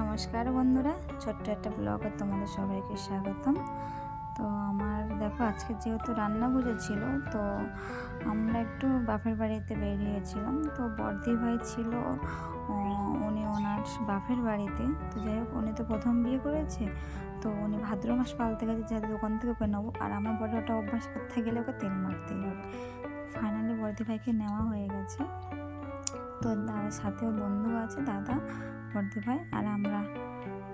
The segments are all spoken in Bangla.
নমস্কার বন্ধুরা, ছোট্ট একটা ব্লগে তোমাদের সবাইকে স্বাগতম। তো আমার দেখো, আজকে যেহেতু রান্না পুজো ছিল, তো আমরা একটু বাপের বাড়িতে বেরিয়েছিলাম। তো বর্দি ভাই ছিল উনি ওনার বাপের বাড়িতে। তো যাই হোক, উনি তো প্রথম বিয়ে করেছে, তো উনি ভাদ্র মাস পালতে গেছে যাতে দোকান থেকে করে নেব। আর আমার বড় ওটা অভ্যাস করতে গেলে ওকে তেল মারতেই হবে। ফাইনালি বর্দি ভাইকে নেওয়া হয়ে গেছে। তো দাদার সাথেও বন্ধু আছে, দাদা। বর্দি ভাই আর আমরা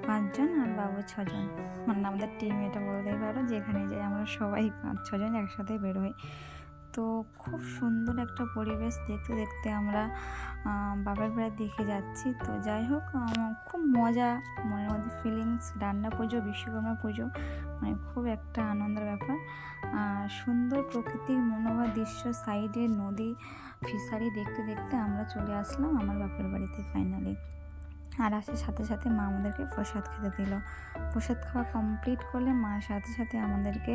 পাঁচজন আর বাবু ছজন। মানে আমাদের টিম এটা বলতেই পারো যেখানে যাই আমরা সবাই পাঁচ, ছজন একসাথে বের হই। তো খুব সুন্দর একটা পরিবেশ দেখতে দেখতে আমরা বাবার বাড়ি দেখে যাচ্ছি। তো যাই হোক খুব মজা, মনের মধ্যে ফিলিংস রান্না পুজো, বিশ্বকর্মা পুজো মানে খুব একটা আনন্দের ব্যাপার। আর সুন্দর প্রকৃতির মনোভা দৃশ্য সাইডে নদী, ফিশারি দেখতে দেখতে আমরা চলে আসলাম আমার বাপের বাড়িতে ফাইনালি আর আসার সাথে সাথে মা আমাদেরকে প্রসাদ খেতে দিল। প্রসাদ খাওয়া কমপ্লিট করলে মার সাথে সাথে আমাদেরকে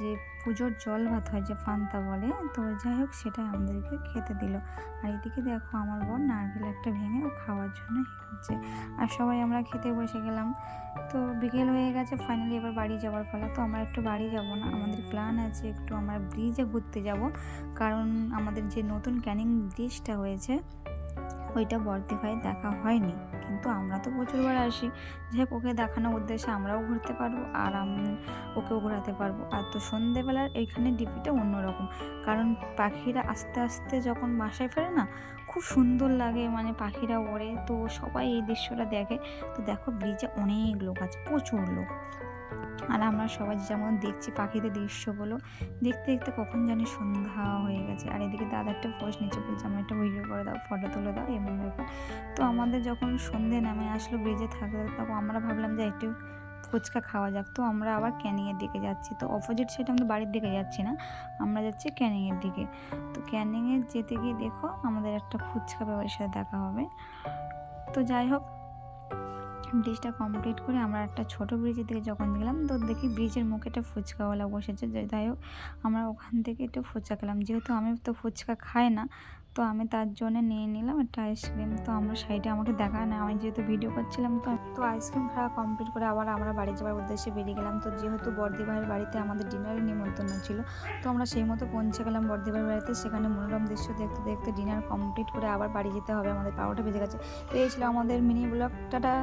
যে পুজোর জল ভাত হয়, যে ফান্তা বলে, তো যাই হোক সেটা আমাদেরকে খেতে দিল। আর এদিকে দেখো আমার বোন নারকেল একটা ভেঙে ও খাওয়ার জন্য করছে। আর সবাই আমরা খেতে বসে গেলাম। তো বিকেল হয়ে গেছে ফাইনালি এবার বাড়ি যাওয়ার ফলে তো আমরা একটু বাড়ি যাব না, আমাদের প্ল্যান আছে একটু আমরা ব্রিজে ঘুরতে যাব। কারণ আমাদের যে নতুন ক্যানিং ব্রিজটা হয়েছে ওইটা বর্দি ভাই দেখা হয়নি। কিন্তু আমরা তো প্রচুরবার আসি। যে ওকে দেখানোর উদ্দেশ্যে আমরাও ঘুরতে পারব আর আম- ওকেও ঘোরাতে পারব। আর তো সন্ধেবেলার এইখানে ডিপিটা অন্যরকম। কারণ পাখিরা আস্তে আস্তে যখন বাসায় ফেরে না, খুব সুন্দর লাগে মানে পাখিরা ওড়ে। তো সবাই এই দৃশ্যটা দেখে। তো দেখো, ব্রিজে অনেক লোক আছে, প্রচুর লোক। আর আমরা সবাই যেমন দেখছি পাখিদের দৃশ্যগুলো, দেখতে দেখতে কখন জানি সন্ধ্যা হয়ে গেছে। আর এদিকে দাদা একটা পোস্ট নিচে বলছে আমার একটা ভিডিও করে দাও ফটো তুলে দাও, এমন ব্যাপার। তো আমাদের যখন সন্ধে নামে আসলো ব্রিজে থাকতে তখন আমরা ভাবলাম যে একটু ফুচকা খাওয়া যাক। তো আমরা আবার ক্যানিংয়ের দিকে যাচ্ছি। তো অপোজিট সাইড আমরা বাড়ির দিকে যাচ্ছি না, আমরা যাচ্ছি ক্যানিংয়ের দিকে। তো ক্যানিংয়ে যেতে গিয়ে দেখো, আমাদের একটা ফুচকা ব্যবসার সাথে দেখা হবে। তো যাই হোক ব্রিজটা কমপ্লিট করে আমরা একটা ছোট ব্রিজের দিকে যখন গেলাম, তো দেখি ব্রিজের মুখে একটা ফুচকাওয়ালা বসেছে। যাই হোক, আমরা ওখান থেকে একটু ফুচকা খেলাম। যেহেতু আমি তো ফুচকা খাই না তো আমি তার জন্য নিয়ে নিলাম একটা আইসক্রিম। তো আমরা সাইডে আমাকে দেখায় না, আমি যেহেতু ভিডিও করছিলাম, তো তো আইসক্রিম খাওয়া কমপ্লিট করে আবার আমরা বাড়ি যাওয়ার উদ্দেশ্যে বেরিয়ে গেলাম। তো যেহেতু বর্দি ভাইয়ের বাড়িতে আমাদের ডিনারের নিমন্ত্রণ ছিল, তো আমরা সেই মতো পৌঁছে গেলাম বর্দি ভাইয়ের বাড়িতে। সেখানে মনোরম দৃশ্য দেখতে দেখতে ডিনার কমপ্লিট করে আবার বাড়ি যেতে হবে। আমাদের বারোটা বেজে গেছে। তো এই ছিল আমাদের মিনি ব্লগ টাটা